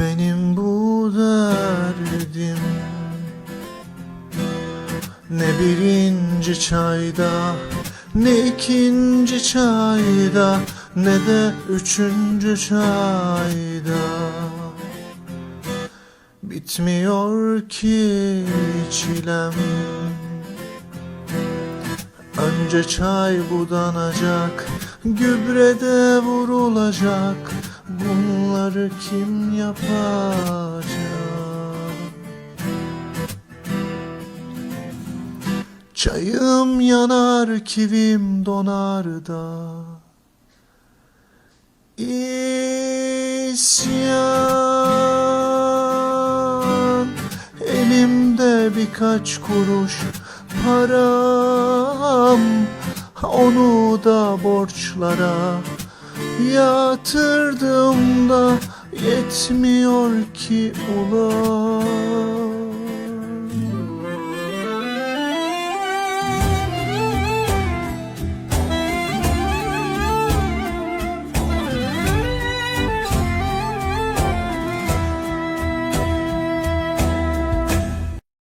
benim bu derdim. Ne birinci çayda ne ikinci çayda ne de üçüncü çayda. Bitmiyor ki çilem. Önce çay budanacak Gübrede vurulacak Bunları kim yapacak Çayım yanar kivim donar da. İsyan. Elimde birkaç kuruş param. Onu da borçlara yatırdım da Yetmiyor ki ulan